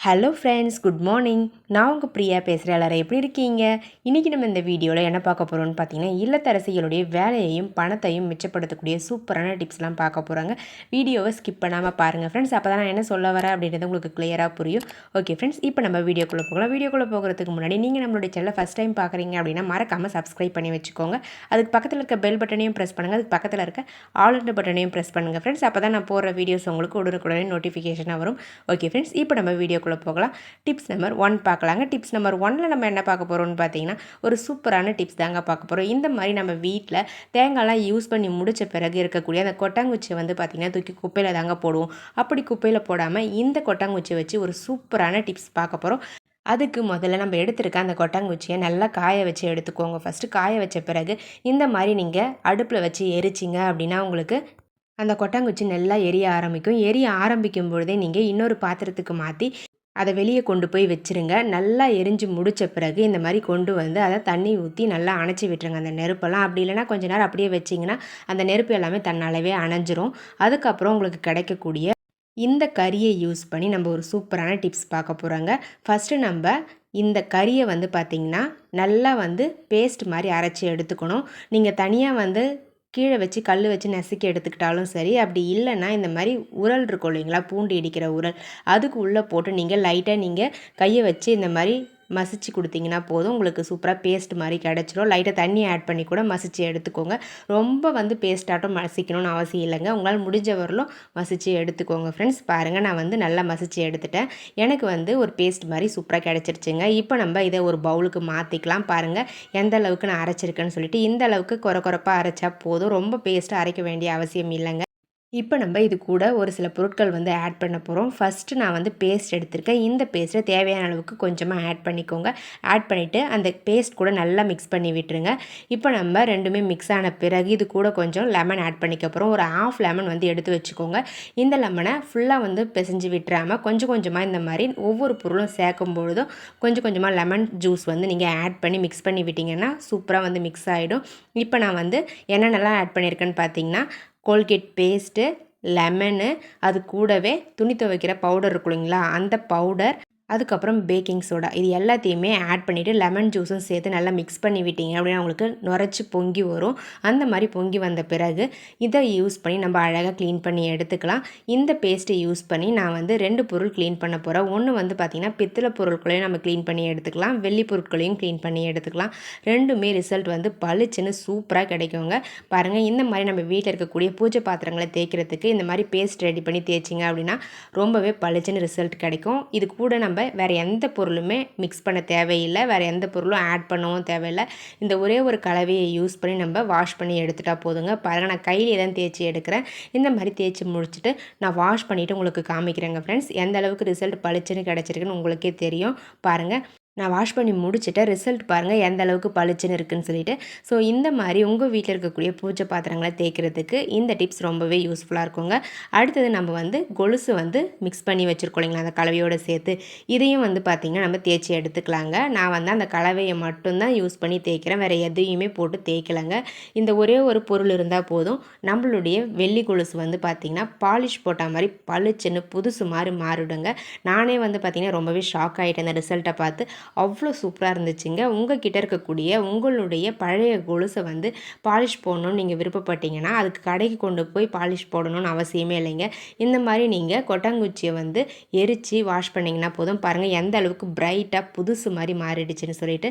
Hello friends good morning நான் உங்கள் பிரியா பேசுகிறேன் எல்லாரும் எப்படி இருக்கீங்க? இன்றைக்கி நம்ம இந்த வீடியோவில் என்ன பார்க்க போகிறோம்னு பார்த்தீங்கன்னா இல்லத்தரசிகளுடைய வேலையையும் பணத்தையும் மிச்சப்படுத்தக்கூடிய சூப்பரான டிப்ஸ்லாம் பார்க்க போகிறாங்க வீடியோவை ஸ்கிப் பண்ணாமல் பாருங்கள் ஃப்ரெண்ட்ஸ் அப்போ தான் நான் என்ன சொல்ல வரேன் அப்படின்றது உங்களுக்கு கிளியராக புரியும். ஓகே ஃப்ரெண்ட்ஸ் இப்போ நம்ம வீடியோக்குள்ளே போகலாம். வீடியோக்குள்ளே போகிறதுக்கு முன்னாடி நீங்கள் நம்மளுடைய சேனலை ஃபஸ்ட் டைம் பார்க்குறீங்க அப்படின்னா மறக்காமல் சப்ஸ்கிரைப் பண்ணி வச்சுக்கோங்க. அதுக்கு பக்கத்தில் இருக்க பெல் பட்டனையும் ப்ரெஸ் பண்ணுங்கள் அதுக்கு பக்கத்தில் இருக்க ஆல் இண்ட் பட்டனையும் ப்ரெஸ் பண்ணுங்கள் ஃப்ரெண்ட்ஸ் அப்போ தான் நான் போடுற வீடியோஸ் உங்களுக்கு உடனுக்குடனே நோட்டிஃபிகேஷனாக வரும். ஓகே ஃப்ரெண்ட்ஸ் இப்போ நம்ம வீடியோ வீடியோக்குள்ளே போகலாம். டிப்ஸ் நம்பர் ஒன் பார்க்கலாங்க. டிப்ஸ் நம்பர் ஒன்ல நம்ம என்ன பார்க்க போகிறோம்னு பார்த்தீங்கன்னா ஒரு சூப்பரான டிப்ஸ் தாங்க பார்க்க போகிறோம் இந்த மாதிரி நம்ம வீட்டில் தேங்காய்லாம் யூஸ் பண்ணி முடிச்ச பிறகு இருக்கக்கூடிய அந்த கொட்டாங்குச்சியை வந்து பார்த்திங்கன்னா தூக்கி குப்பையில் தாங்க போடுவோம். அப்படி குப்பையில் போடாமல் இந்த கொட்டாங்குச்சியை வச்சு ஒரு சூப்பரான டிப்ஸ் பார்க்க போகிறோம் அதுக்கு முதல்ல நம்ம எடுத்திருக்க அந்த கொட்டாங்குச்சியை நல்லா காய வச்சு எடுத்துக்கோங்க. ஃபஸ்ட்டு காய வச்ச பிறகு இந்த மாதிரி நீங்கள் அடுப்பில் வச்சு எரிச்சிங்க அப்படின்னா உங்களுக்கு அந்த கொட்டாங்குச்சி நல்லா எரிய ஆரம்பிக்கும். எரிய ஆரம்பிக்கும் பொழுதே நீங்கள் இன்னொரு பாத்திரத்துக்கு மாற்றி அதை வெளியே கொண்டு போய் வச்சுருங்க. நல்லா எரிஞ்சு முடித்த பிறகு இந்த மாதிரி கொண்டு வந்து அதை தண்ணி ஊற்றி நல்லா அணைச்சி விட்டுருங்க. அந்த நெருப்பெல்லாம் அப்படி இல்லைனா கொஞ்ச நேரம் அப்படியே வச்சிங்கன்னா அந்த நெருப்பு எல்லாமே தன்னாலவே அணைஞ்சிரும். அதுக்கப்புறம் உங்களுக்கு கிடைக்கக்கூடிய இந்த கறியை யூஸ் பண்ணி நம்ம ஒரு சூப்பரான டிப்ஸ் பார்க்க போகிறோங்க ஃபஸ்ட்டு நம்ம இந்த கறியை வந்து பார்த்திங்கன்னா நல்லா வந்து பேஸ்ட் மாதிரி அரைச்சி எடுத்துக்கணும். நீங்கள் தனியாக வந்து கீழே வச்சு கல் வச்சு நசுக்கி எடுத்துக்கிட்டாலும் சரி அப்படி இல்லைன்னா இந்த மாதிரி உரல் இருக்கும் இல்லைங்களா? பூண்டு இடிக்கிற உரல். அதுக்கு உள்ளே போட்டு நீங்கள் லைட்டாக நீங்கள் கையை வச்சு இந்த மாதிரி மசிச்சு கொடுத்தீங்கன்னா போதும். உங்களுக்கு சூப்பராக பேஸ்ட் மாதிரி கிடச்சிரும். லைட்டாக தண்ணி ஆட் பண்ணி கூட மசிச்சு எடுத்துக்கோங்க. ரொம்ப வந்து பேஸ்ட்டாட்டம் மசிக்கணும்னு அவசியம் இல்லைங்க. உங்களால் முடிஞ்ச வரலும் மசிச்சு எடுத்துக்கோங்க ஃப்ரெண்ட்ஸ் பாருங்கள் நான் வந்து நல்லா மசிச்சு எடுத்துட்டேன். எனக்கு வந்து ஒரு பேஸ்ட் மாதிரி சூப்பராக கிடச்சிருச்சுங்க. இப்போ நம்ம இதை ஒரு பவுலுக்கு மாற்றிக்கலாம் பாருங்கள் எந்த அளவுக்கு நான் அரைச்சிருக்கேன்னு சொல்லிட்டு இந்த அளவுக்கு குறை குறைப்பாக அரைச்சா போதும். ரொம்ப பேஸ்ட்டாக அரைக்க வேண்டிய அவசியம் இல்லைங்க. இப்போ நம்ம இது கூட ஒரு சில பொருட்கள் வந்து ஆட் பண்ண போகிறோம் ஃபஸ்ட்டு நான் வந்து பேஸ்ட் எடுத்திருக்கேன். இந்த பேஸ்ட்டை தேவையான அளவுக்கு கொஞ்சமாக ஆட் பண்ணிக்கோங்க. ஆட் பண்ணிவிட்டு அந்த பேஸ்ட் கூட நல்லா மிக்ஸ் பண்ணி விட்டுருங்க. இப்போ நம்ம ரெண்டுமே மிக்ஸ் ஆன பிறகு இது கூட கொஞ்சம் லெமன் ஆட் பண்ணிக்க போகிறோம் ஒரு ஆஃப் லெமன் வந்து எடுத்து வச்சுக்கோங்க. இந்த லெமனை ஃபுல்லாக வந்து பிசைஞ்சு விட்டுறாமல் கொஞ்சம் கொஞ்சமாக இந்த மாதிரி ஒவ்வொரு பொருளும் சேர்க்கும் பொழுதும் கொஞ்சம் கொஞ்சமாக லெமன் ஜூஸ் வந்து நீங்கள் ஆட் பண்ணி மிக்ஸ் பண்ணி விட்டிங்கன்னா சூப்பராக வந்து மிக்ஸ் ஆகிடும் இப்போ நான் வந்து என்னென்னலாம் ஆட் பண்ணியிருக்கேன்னு பார்த்தீங்கன்னா கோல்கேட் பேஸ்ட்டு லெமனு அது கூடவே துணி துவைக்கிற பவுடர் இருக்கும் இல்லைங்களா? அந்த பவுடர் அதுக்கப்புறம் பேக்கிங் சோடா இது எல்லாத்தையுமே ஆட் பண்ணிவிட்டு லெமன் ஜூஸும் சேர்த்து நல்லா மிக்ஸ் பண்ணி விட்டீங்க அப்படின்னா உங்களுக்கு நுரைச்சி பொங்கி வரும். அந்த மாதிரி பொங்கி வந்த பிறகு இதை யூஸ் பண்ணி நம்ம அழகாக க்ளீன் பண்ணி எடுத்துக்கலாம். இந்த பேஸ்ட்டை யூஸ் பண்ணி நான் வந்து ரெண்டு பொருள் க்ளீன் பண்ண போகிறேன் ஒன்று வந்து பார்த்திங்கன்னா பித்தளை பொருட்களையும் நம்ம க்ளீன் பண்ணி எடுத்துக்கலாம். வெள்ளி பொருட்களையும் க்ளீன் பண்ணி எடுத்துக்கலாம். ரெண்டுமே ரிசல்ட் வந்து பளிச்சுன்னு சூப்பராக கிடைக்குங்க. பாருங்கள் இந்த மாதிரி நம்ம வீட்டில் இருக்கக்கூடிய பூஜை பாத்திரங்களை தேய்க்கிறதுக்கு இந்த மாதிரி பேஸ்ட் ரெடி பண்ணி தேய்ச்சிங்க அப்படின்னா ரொம்பவே பளிச்சுன்னு ரிசல்ட் கிடைக்கும். இது கூட நம்ம வேறு எந்த பொருளுமே மிக்ஸ் பண்ண தேவையில்லை. வேறு எந்த பொருளும் ஆட் பண்ணவும் தேவையில்லை. இந்த ஒரே ஒரு கலவையை யூஸ் பண்ணி நம்ம வாஷ் பண்ணி எடுத்துட்டால் போதுங்க. பாருங்கள் நான் கையிலே தான் தேய்ச்சி எடுக்கிறேன். இந்த மாதிரி தேய்ச்சி முடிச்சுட்டு நான் வாஷ் பண்ணிவிட்டு உங்களுக்கு காமிக்கிறேங்க ஃப்ரெண்ட்ஸ் எந்த அளவுக்கு ரிசல்ட் பளிச்சுன்னு கிடச்சிருக்குன்னு உங்களுக்கே தெரியும். பாருங்கள் நான் வாஷ் பண்ணி முடிச்சுட்டேன். ரிசல்ட் பாருங்கள் எந்த அளவுக்கு பளிச்சுன்னு இருக்குன்னு சொல்லிட்டு. ஸோ இந்த மாதிரி உங்கள் வீட்டில் இருக்கக்கூடிய பூஜை பாத்திரங்களை தேய்க்கிறதுக்கு இந்த டிப்ஸ் ரொம்பவே யூஸ்ஃபுல்லாக இருக்குங்க. அடுத்தது நம்ம வந்து கொலுசு வந்து மிக்ஸ் பண்ணி வச்சுருக்கோம் இல்லைங்களா? அந்த கலவையோடு சேர்த்து. இதையும் வந்து பார்த்திங்கன்னா நம்ம தேய்ச்சி எடுத்துக்கலாங்க. நான் வந்து அந்த கலவையை மட்டும்தான் யூஸ் பண்ணி தேய்க்கிறேன். வேறு எதையுமே போட்டு தேய்க்கலைங்க. இந்த ஒரே ஒரு பொருள் இருந்தால் போதும். நம்மளுடைய வெள்ளி கொலுசு வந்து பார்த்திங்கன்னா பாலிஷ் போட்ட மாதிரி பளிச்சுன்னு புதுசு மாதிரி மாறிடுங்க. நானே வந்து பார்த்திங்கன்னா ரொம்பவே ஷாக் ஆகிட்டேன் அந்த ரிசல்ட்டை பார்த்து. அவ்வளோ சூப்பராக இருந்துச்சுங்க. உங்கள் கிட்டே இருக்கக்கூடிய உங்களுடைய பழைய கொலுசை வந்து பாலிஷ் போடணும்னு நீங்கள் விருப்பப்பட்டீங்கன்னா அதுக்கு கடைக்கு கொண்டு போய் பாலிஷ் போடணும்னு அவசியமே இல்லைங்க. இந்த மாதிரி நீங்கள் கொட்டாங்குச்சியை வந்து எரித்து வாஷ் பண்ணிங்கன்னா போதும். பாருங்கள் எந்த அளவுக்கு பிரைட்டாக புதுசு மாதிரி மாறிடுச்சுன்னு சொல்லிட்டு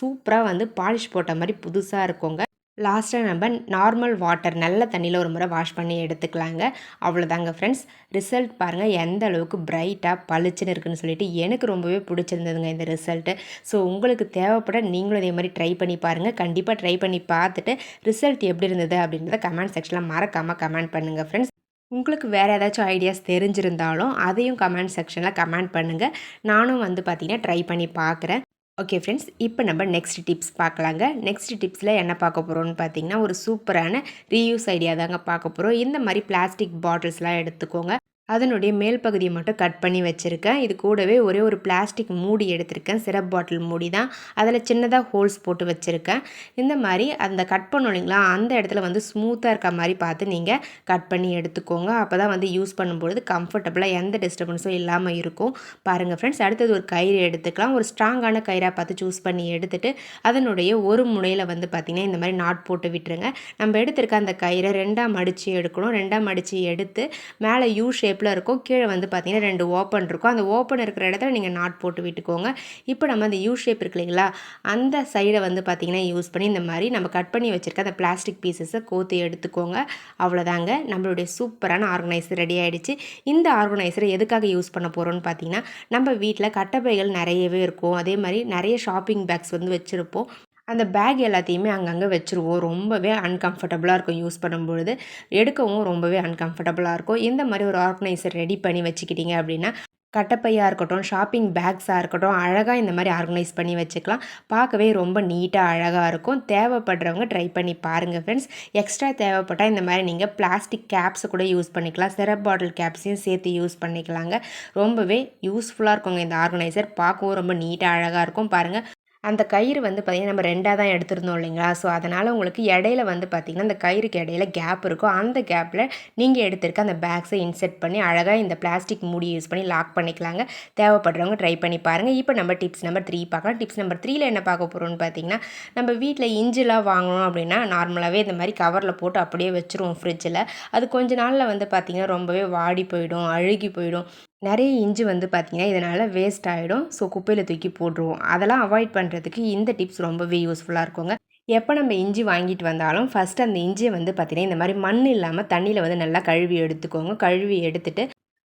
சூப்பராக வந்து பாலிஷ் போட்ட மாதிரி புதுசாக இருக்குங்க. லாஸ்ட்டாக நம்ம நார்மல் வாட்டர் நல்ல தண்ணியில் ஒரு முறை வாஷ் பண்ணி எடுத்துக்கலாங்க. அவ்வளோதாங்க ஃப்ரெண்ட்ஸ் ரிசல்ட் பாருங்கள் எந்த அளவுக்கு பிரைட்டாக பளிச்சுன்னு இருக்குன்னு சொல்லிட்டு எனக்கு ரொம்பவே பிடிச்சிருந்ததுங்க இந்த ரிசல்ட்டு ஸோ உங்களுக்கு தேவைப்பட நீங்களும் இதே மாதிரி ட்ரை பண்ணி பாருங்கள் கண்டிப்பாக ட்ரை பண்ணி பார்த்துட்டு ரிசல்ட் எப்படி இருந்தது அப்படின்றத கமெண்ட் செக்ஷனில் மறக்காமல் கமெண்ட் பண்ணுங்கள் ஃப்ரெண்ட்ஸ் உங்களுக்கு வேறு ஏதாச்சும் ஐடியாஸ் தெரிஞ்சிருந்தாலும் அதையும் கமெண்ட் செக்ஷனில் கமெண்ட் பண்ணுங்கள் நானும் வந்து பார்த்திங்கன்னா ட்ரை பண்ணி பார்க்குறேன் ஓகே ஃப்ரெண்ட்ஸ் இப்போ நம்ம நெக்ஸ்ட் டிப்ஸ் பார்க்கலாங்க. நெக்ஸ்ட் டிப்ஸில் என்ன பார்க்க போகிறோம்னு பார்த்தீங்கன்னா ஒரு சூப்பரான ரீயூஸ் ஐடியா தாங்க பார்க்க போகிறோம் இந்த மாதிரி பிளாஸ்டிக் பாட்டில்ஸ்லாம் எடுத்துக்கோங்க. அதனுடைய மேல் பகுதியை மட்டும் கட் பண்ணி வச்சுருக்கேன். இது கூடவே ஒரே ஒரு பிளாஸ்டிக் மூடி எடுத்திருக்கேன். சிரப் பாட்டில் மூடி தான். அதில் சின்னதாக ஹோல்ஸ் போட்டு வச்சுருக்கேன். இந்த மாதிரி அந்த கட் பண்ணோம் இல்லைங்களா? அந்த இடத்துல வந்து ஸ்மூத்தாக இருக்க மாதிரி பார்த்து நீங்கள் கட் பண்ணி எடுத்துக்கோங்க. அப்போ தான் வந்து யூஸ் பண்ணும்பொழுது கம்ஃபர்டபுளாக எந்த டிஸ்டர்பன்ஸும் இல்லாமல் இருக்கும். பாருங்கள் ஃப்ரெண்ட்ஸ் அடுத்தது ஒரு கயிறு எடுத்துக்கலாம். ஒரு ஸ்ட்ராங்கான கயிறாக பார்த்து சூஸ் பண்ணி எடுத்துகிட்டு அதனுடைய ஒரு முனையில் வந்து பார்த்திங்கன்னா இந்த மாதிரி நாட் போட்டு விட்டுருங்க. நம்ம எடுத்திருக்க அந்த கயிறை ரெண்டாக மடித்து எடுக்கணும். ரெண்டாக மடித்து எடுத்து மேலே யூ ஷேப் ஷேப்பில் இருக்கும். கீழே வந்து பார்த்திங்கன்னா ரெண்டு ஓப்பன் இருக்கும். அந்த ஓப்பன் இருக்கிற இடத்துல நீங்கள் நாட் போட்டு விட்டுக்கோங்க. இப்போ நம்ம அந்த யூ ஷேப் இருக்கு இல்லைங்களா? அந்த சைடை வந்து பார்த்திங்கன்னா யூஸ் பண்ணி இந்த மாதிரி நம்ம கட் பண்ணி வச்சுருக்க அந்த பிளாஸ்டிக் பீசஸை கோத்து எடுத்துக்கோங்க. அவ்வளோதாங்க. நம்மளுடைய சூப்பரான ஆர்கனைசர் ரெடி ஆகிடுச்சு இந்த ஆர்கனைசரை எதுக்காக யூஸ் பண்ண போகிறோம்னு பார்த்தீங்கன்னா நம்ம வீட்டில் கட்டப்பைகள் நிறையவே இருக்கும். அதே மாதிரி நிறைய ஷாப்பிங் பேக்ஸ் வந்து வச்சுருப்போம். அந்த பேக் எல்லாத்தையுமே அங்கங்கே வச்சுருவோம். ரொம்பவே அன்கம்ஃபர்டபுளாக இருக்கும் யூஸ் பண்ணும்பொழுது. எடுக்கவும் ரொம்பவே அன்கம்ஃபர்டபுளாக இருக்கும். இந்த மாதிரி ஒரு ஆர்கனைசர் ரெடி பண்ணி வச்சுக்கிட்டீங்க அப்படின்னா கட்டப்பையாக இருக்கட்டும் ஷாப்பிங் பேக்ஸாக இருக்கட்டும் அழகாக இந்த மாதிரி ஆர்கனைஸ் பண்ணி வச்சுக்கலாம். பார்க்கவே ரொம்ப நீட்டாக அழகாக இருக்கும். தேவைப்படுறவங்க ட்ரை பண்ணி பாருங்கள் ஃப்ரெண்ட்ஸ் எக்ஸ்ட்ரா தேவைப்பட்டால் இந்த மாதிரி நீங்கள் பிளாஸ்டிக் கேப்ஸை கூட யூஸ் பண்ணிக்கலாம். சிரப் பாட்டில் கேப்ஸையும் சேர்த்து யூஸ் பண்ணிக்கலாங்க. ரொம்பவே யூஸ்ஃபுல்லாக இருக்குங்க இந்த ஆர்கனைசர் பார்க்கவும் ரொம்ப நீட்டாக அழகாக இருக்கும். பாருங்கள் அந்த கயிறு வந்து பார்த்திங்கன்னா நம்ம ரெண்டாக தான் எடுத்திருந்தோம் இல்லைங்களா? ஸோ அதனால் உங்களுக்கு இடையில வந்து பார்த்திங்கன்னா அந்த கயிறுக்கு இடையில கேப் இருக்கும். அந்த கேப்பில் நீங்கள் எடுத்திருக்க அந்த பேக்ஸை இன்செர்ட் பண்ணி அழகாக இந்த பிளாஸ்டிக் மூடி யூஸ் பண்ணி லாக் பண்ணிக்கலாங்க. தேவைப்படுறவங்க ட்ரை பண்ணி பாருங்கள் இப்போ நம்ம டிப்ஸ் நம்பர் த்ரீ பார்க்கலாம். டிப்ஸ் நம்பர் த்ரீல என்ன பார்க்க போகிறோம்னு பார்த்தீங்கன்னா நம்ம வீட்டில் இஞ்சிலாம் வாங்கணும் அப்படின்னா நார்மலாகவே இந்த மாதிரி கவரில் போட்டு அப்படியே வச்சுருவோம் ஃப்ரிட்ஜில் அது கொஞ்ச நாளில் வந்து பார்த்திங்கன்னா ரொம்பவே வாடி போயிடும் அழுகி போயிடும். நிறைய இஞ்சி வந்து பார்த்திங்கன்னா இதனால் வேஸ்ட் ஆகிடும் ஸோ குப்பையில் தூக்கி போட்டுருவோம். அதெல்லாம் அவாய்ட் பண்ணுறதுக்கு இந்த டிப்ஸ் ரொம்பவே யூஸ்ஃபுல்லாக இருக்குங்க. எப்போ நம்ம இஞ்சி வாங்கிட்டு வந்தாலும் ஃபஸ்ட்டு அந்த இஞ்சியை வந்து பார்த்திங்கன்னா இந்த மாதிரி மண் இல்லாமல் தண்ணியில் வந்து நல்லா கழுவி எடுத்துக்கோங்க. கழுவி எடுத்துகிட்டு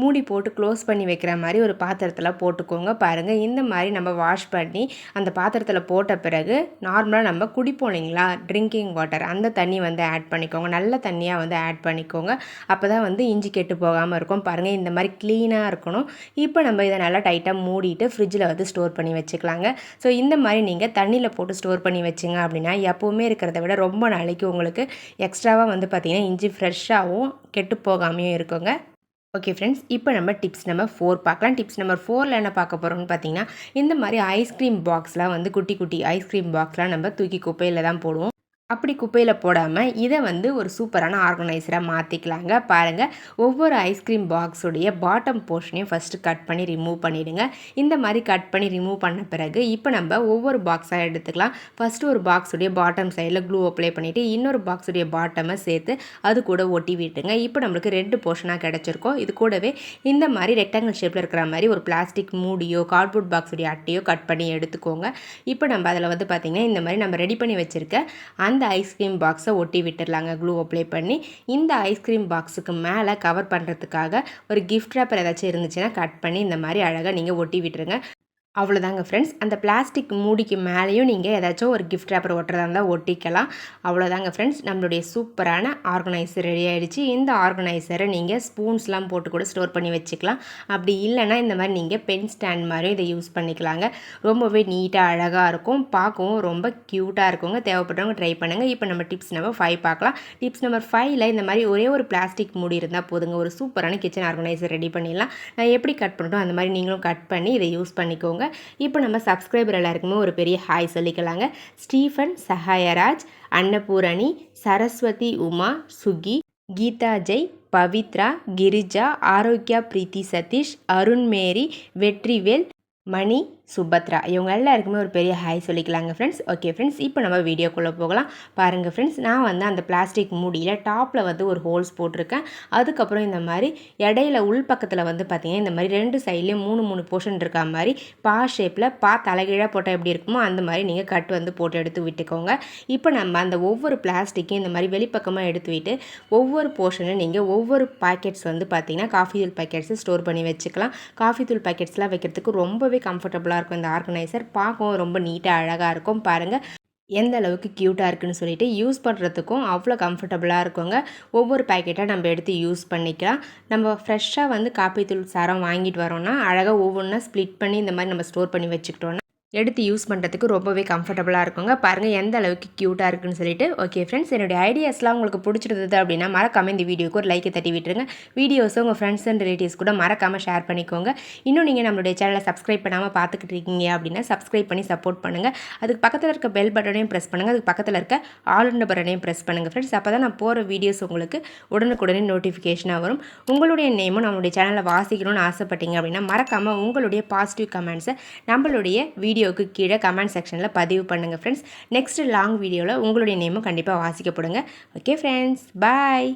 மூடி போட்டு க்ளோஸ் பண்ணி வைக்கிற மாதிரி ஒரு பாத்திரத்தில் போட்டுக்கோங்க. பாருங்கள் இந்த மாதிரி நம்ம வாஷ் பண்ணி அந்த பாத்திரத்தில் போட்ட பிறகு நார்மலாக நம்ம குடிப்போம் இல்லைங்களா? ட்ரிங்கிங் வாட்டர் அந்த தண்ணி வந்து ஆட் பண்ணிக்கோங்க. நல்ல தண்ணியாக வந்து ஆட் பண்ணிக்கோங்க. அப்போ தான் வந்து இஞ்சி கெட்டு போகாமல் இருக்கும். பாருங்கள் இந்த மாதிரி க்ளீனாக இருக்கணும். இப்போ நம்ம இதை நல்லா டைட்டாக மூடிட்டு ஃப்ரிட்ஜில் வந்து ஸ்டோர் பண்ணி வச்சுக்கலாங்க. ஸோ இந்த மாதிரி நீங்கள் தண்ணியில் போட்டு ஸ்டோர் பண்ணி வச்சிங்க அப்படின்னா எப்போவுமே இருக்கிறத விட ரொம்ப நாளைக்கு உங்களுக்கு எக்ஸ்ட்ராவாக வந்து பார்த்திங்கன்னா இஞ்சி ஃப்ரெஷ்ஷாகவும் கெட்டு போகாமையும் இருக்குங்க. ஓகே ஃப்ரெண்ட்ஸ் இப்போ நம்ம டிப்ஸ் நம்பர் ஃபோர் பார்க்கலாம். டிப்ஸ் நம்பர் ஃபோரில் என்ன பார்க்க போகிறோம்னு பார்த்தீங்கன்னா இந்த மாதிரி ஐஸ்கிரீம் பாக்ஸ்லாம் வந்து குட்டி குட்டி ஐஸ்கிரீம் பாக்ஸ்லாம் நம்ம தூக்கி குப்பையில் தான் போடுவோம். அப்படி குப்பையில் போடாமல் இதை வந்து ஒரு சூப்பரான ஆர்கனைசராக மாற்றிக்கலாங்க பாருங்கள் ஒவ்வொரு ஐஸ்கிரீம் பாக்ஸுடைய பாட்டம் போர்ஷனையும் ஃபஸ்ட்டு கட் பண்ணி ரிமூவ் பண்ணிவிடுங்க இந்த மாதிரி கட் பண்ணி ரிமூவ் பண்ண பிறகு இப்போ நம்ம ஒவ்வொரு பாக்ஸாக எடுத்துக்கலாம். ஃபஸ்ட்டு ஒரு பாக்ஸுடைய பாட்டம் சைடில் க்ளூ அப்ளை பண்ணிவிட்டு இன்னொரு பாக்ஸுடைய பாட்டமை சேர்த்து அது கூட ஒட்டி விட்டுங்க. இப்போ நம்மளுக்கு ரெண்டு போர்ஷனாக கிடச்சிருக்கோம். இது கூடவே இந்த மாதிரி ரெக்டாங்கிள் ஷேப்பில் இருக்கிற மாதிரி ஒரு பிளாஸ்டிக் மூடியோ கார்ட்போர்ட் பாக்ஸுடைய அட்டையோ கட் பண்ணி எடுத்துக்கோங்க. இப்போ நம்ம அதில் வந்து பார்த்திங்கன்னா இந்த மாதிரி நம்ம ரெடி பண்ணி வச்சுருக்க அந்த அந்த ஐஸ்கிரீம் பாக்ஸை ஒட்டி விட்டுடலாங்க. க்ளூ அப்ளை பண்ணி இந்த ஐஸ்கிரீம் பாக்ஸுக்கு மேலே கவர் பண்ணுறதுக்காக ஒரு கிஃப்ட் ரேப்பர் ஏதாச்சும் இருந்துச்சுன்னா கட் பண்ணி இந்த மாதிரி அழகாக நீங்கள் ஒட்டி விட்டுருங்க. அவ்வளோதாங்க ஃப்ரெண்ட்ஸ் அந்த பிளாஸ்டிக் மூடிக்கு மேலேயும் நீங்கள் ஏதாச்சும் ஒரு கிஃப்ட் ரேப்பர் ஒட்டுறதா இருந்தால் ஒட்டிக்கலாம். அவ்வளோதாங்க ஃப்ரெண்ட்ஸ் நம்மளுடைய சூப்பரான ஆர்கனைசர் ரெடி ஆகிடுச்சு இந்த ஆர்கனைசரை நீங்கள் ஸ்பூன்ஸ்லாம் போட்டு கூட ஸ்டோர் பண்ணி வச்சுக்கலாம். அப்படி இல்லைனா இந்த மாதிரி நீங்கள் பென் ஸ்டாண்ட் மாதிரியும் இதை யூஸ் பண்ணிக்கலாங்க. ரொம்பவே நீட்டாக அழகாக இருக்கும். பார்க்கவும் ரொம்ப க்யூட்டாக இருக்குங்க. தேவைப்பட்டவங்க ட்ரை பண்ணுங்கள் இப்போ நம்ம டிப்ஸ் நம்பர் ஃபைவ் பார்க்கலாம். டிப்ஸ் நம்பர் ஃபைவ்ல இந்த மாதிரி ஒரே ஒரு பிளாஸ்டிக் மூடி இருந்தால் போதுங்க. ஒரு சூப்பரான கிச்சன் ஆர்கனைசர் ரெடி பண்ணிடலாம். நான் எப்படி கட் பண்ணுறோம் அந்த மாதிரி நீங்களும் கட் பண்ணி இதை யூஸ் பண்ணிக்கோங்க. இப்போ நம்ம சப்ஸ்கிரைபர் எல்லாருக்குமே ஒரு பெரிய ஹாய் சொல்லிக்கலாங்க. ஸ்டீஃபன் சஹாயராஜ் அன்னபூரணி சரஸ்வதி உமா சுகி கீதா ஜெய் பவித்ரா கிரிஜா ஆரோக்கியா பிரீத்தி சதீஷ் அருண்மேரி வெற்றிவேல் மணி சுபத்ரா. இவங்க எல்லாருக்குமே ஒரு பெரிய ஹாய் சொல்லிக்கலாங்க ஃப்ரெண்ட்ஸ் ஓகே ஃப்ரெண்ட்ஸ் இப்போ நம்ம வீடியோக்குள்ளே போகலாம். பாருங்கள் ஃப்ரெண்ட்ஸ் நான் வந்து அந்த பிளாஸ்டிக் மூடியில் டாப்பில் வந்து ஒரு ஹோல்ஸ் போட்டிருக்கேன். அதுக்கப்புறம் இந்த மாதிரி இடையில உள் பக்கத்தில் வந்து பார்த்திங்கன்னா இந்த மாதிரி ரெண்டு சைட்லேயும் மூணு மூணு போர்ஷன் இருக்கா மாதிரி பா ஷேப்பில் பா தலைகீழாக போட்டால் எப்படி இருக்குமோ அந்த மாதிரி நீங்கள் கட் வந்து போட்டு எடுத்து விட்டுக்கோங்க. இப்போ நம்ம அந்த ஒவ்வொரு பிளாஸ்டிக்கையும் இந்த மாதிரி வெளிப்பக்கமாக எடுத்து விட்டு ஒவ்வொரு போர்ஷனும் நீங்கள் ஒவ்வொரு பாக்கெட்ஸ் வந்து பார்த்திங்கன்னா காஃபி தூள் பாக்கெட்ஸை ஸ்டோர் பண்ணி வச்சுக்கலாம். காஃபி தூள் பாக்கெட்ஸ்லாம் வைக்கிறதுக்கு ரொம்பவே கம்ஃபர்டபுளாக இருக்கும். இந்த ஆர்கனைசர் பார்க்கவும் ரொம்ப நீட்டாக அழகாக இருக்கும். பாருங்கள் எந்த அளவுக்கு க்யூட்டாக இருக்குன்னு சொல்லிட்டு யூஸ் பண்ணுறதுக்கும் அவ்வளோ கம்ஃபர்டபுளாக இருக்குங்க. ஒவ்வொரு பேக்கெட்டாக நம்ம எடுத்து யூஸ் பண்ணிக்கலாம். நம்ம ஃப்ரெஷ்ஷாக வந்து காப்பித்தூள் சாரம் வாங்கிட்டு வரோம்னா அழகாக ஒவ்வொன்றா ஸ்ப்ளிட் பண்ணி இந்த மாதிரி நம்ம ஸ்டோர் பண்ணி வச்சுக்கிட்டோன்னா எடுத்து யூஸ் பண்ணுறதுக்கு ரொம்பவே கம்ஃபர்டபுளாக இருக்குங்க. பாருங்கள் எந்த அளவுக்கு க்யூட்டாக இருக்குன்னு சொல்லிட்டு. ஓகே ஃப்ரெண்ட்ஸ் என்னுடைய ஐடியாஸ்லாம் உங்களுக்கு பிடிச்சிருந்தது அப்படின்னா மறக்காமல் இந்த வீடியோக்கு ஒரு லைக்கை தட்டி விட்டுருங்க. வீடியோஸும் உங்கள் ஃப்ரெண்ட்ஸ் அண்ட் ரிலேட்டிவ்ஸ் கூட மறக்காமல் ஷேர் பண்ணிக்கோங்க. இன்னும் நீங்கள் நம்மளுடைய சேனலை சப்ஸ்கிரைப் பண்ணாமல் பார்த்துக்கிட்டு இருக்கீங்க அப்படின்னா சப்ஸ்கிரைப் பண்ணி சப்போர்ட் பண்ணுங்கள் அதுக்கு பக்கத்தில் இருக்க பெல் பட்டனையும் ப்ரெஸ் பண்ணுங்கள் அதுக்கு பக்கத்தில் இருக்க ஆல் பட்டனையும் ப்ரெஸ் பண்ணுங்கள் ஃப்ரெண்ட்ஸ் அப்போ தான் நான் போகிற வீடியோஸ் உங்களுக்கு உடனுக்குடனே நோட்டிஃபிகேஷனாக வரும். உங்களுடைய நேமும் நம்மளுடைய சேனலை வாசிக்கணும்னு ஆசைப்பட்டீங்க அப்படின்னா மறக்காமல் உங்களுடைய பாசிட்டிவ் கமெண்ட்ஸை நம்மளுடைய வீடியோ வீடியோவுக்கு கீழே கமெண்ட் செக்ஷனில் பதிவு பண்ணுங்கள் ஃப்ரெண்ட்ஸ் நெக்ஸ்ட் லாங் வீடியோவில் உங்களுடைய நேமும் கண்டிப்பாக வாசிக்கப்படுங்க. Okay friends bye